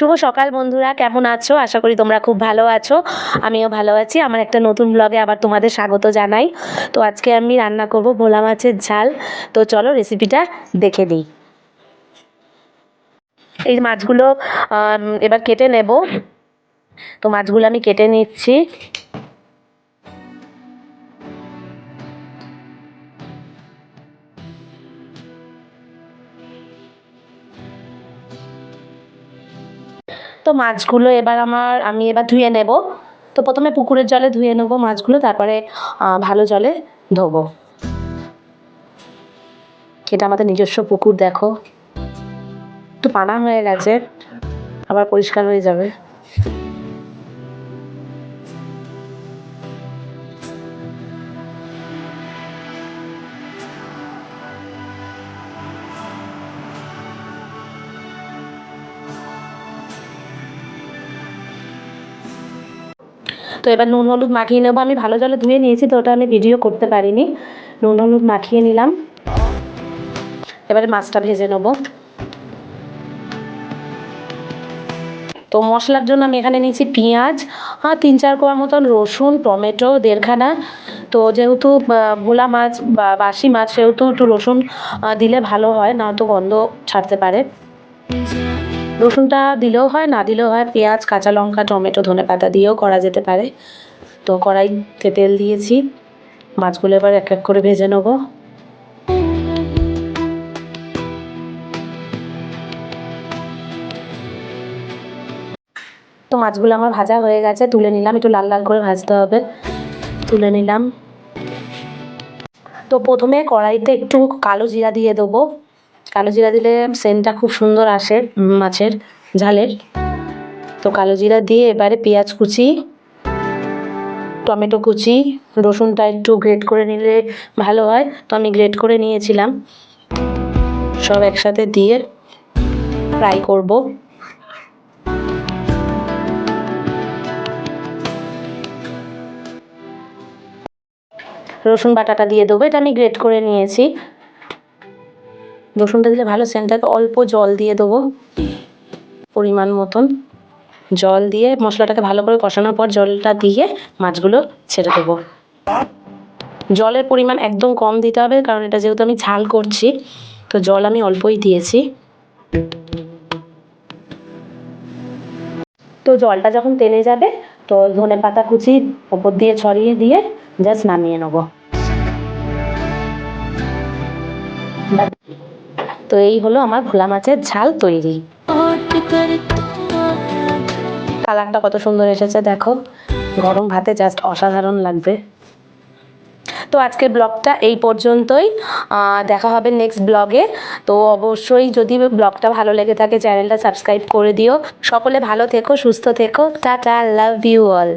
শুভ সকাল বন্ধুরা, কেমন আছো? আশা করি তোমরা খুব ভালো আছো। আমিও ভালো আছি। আমার একটা নতুন ব্লগে আবার তোমাদের স্বাগত জানাই। তো আজকে আমি রান্না করব ভোলা মাছের ঝাল। তো চলো রেসিপিটা দেখে নিই। এই মাছগুলো এবার কেটে নেব। তো মাছগুলো আমি কেটে নিচ্ছি। তো মাছগুলো এবার আমার, আমি এবার ধুয়ে নেব। তো প্রথমে পুকুরের জলে ধুয়ে নেব মাছগুলো, তারপরে ভালো জলে ধোবো। এটা আমাদের নিজস্ব পুকুর, দেখো। একটু পানা হয়ে গেছে, আবার পরিষ্কার হয়ে যাবে। তো এবার নুন হলুদ মাখিয়ে নেব। আমি ভালো জলে ধুয়ে নিয়েছি, তো ওটা আমি ভিডিও করতে পারিনি। নুন হলুদ মাখিয়ে নিলাম। এবারে মাছটা ভেজে নেব। তো মশলার জন্য আমি এখানে নিয়েছি পেঁয়াজ হ্যাঁ তিন চার কোয়া মতন রসুন, টমেটো, দেড়খানা। তো যেহেতু ভোলা মাছ বা বাসি মাছ, সেহেতু একটু রসুন দিলে ভালো হয়, না তো গন্ধ ছাড়তে পারে। রসুনটা দিলেও হয়, না দিলেও হয়, পেঁয়াজ, কাঁচা লঙ্কা, টমেটো, ধনে পাতা দিয়েও করা যেতে পারে। তো কড়াইতে তেল দিয়েছি, মাছগুলো এবার এক এক করে ভেজে নেব। তো মাছগুলো আমার ভাজা হয়ে গেছে, তুলে নিলাম, একটু লাল লাল করে ভাজতে হবে। তুলে নিলাম। তো প্রথমে কড়াইতে একটু কালো জিরা দিয়ে দেবো। কালো জিরা দিলে সেন্টটা খুব সুন্দর আসে মাছের ঝালের। তো কালো জিরা দিয়ে এবারে পেঁয়াজ কুচি, টমেটো কুচি, রসুনটা একটু গ্রেট করে নিলে ভালো হয়। তো আমি গ্রেট করে নিয়েছিলাম। সব একসাথে দিয়ে ফ্রাই করব। রসুন বাটাটা দিয়ে দেবো, এটা আমি গ্রেট করে নিয়েছি। রসুনটা দিলে ভালো সেন্টটাকে অল্প জল দিয়ে দেবো পরিমাণ মতন। জল দিয়ে মশলাটাকে ভালো করে কষানোর পর জলটা দিয়ে মাছগুলো ছেড়ে দেবো। জলের পরিমাণ একদম কম দিতে হবে, কারণ এটা যেহেতু আমি ঝাল করছি, তো জল আমি অল্পই দিয়েছি। তো জলটা যখন টেনে যাবে, তো ধনে পাতা কুচি ওপর দিয়ে ছড়িয়ে দিয়ে জাস্ট নামিয়ে নেব। তো এই হলো আমার ভোলা মাছের ঝাল তৈরি। কালারটা কত সুন্দর এসেছে দেখো। গরম ভাতে জাস্ট অসাধারণ লাগবে। তো আজকের ব্লগটা এই পর্যন্তই। দেখা হবে নেক্সট ব্লগে। তো অবশ্যই যদি ব্লগটা ভালো লেগে থাকে, চ্যানেলটা সাবস্ক্রাইব করে দিও। সকলে ভালো থেকো, সুস্থ থেকো। Tata love you all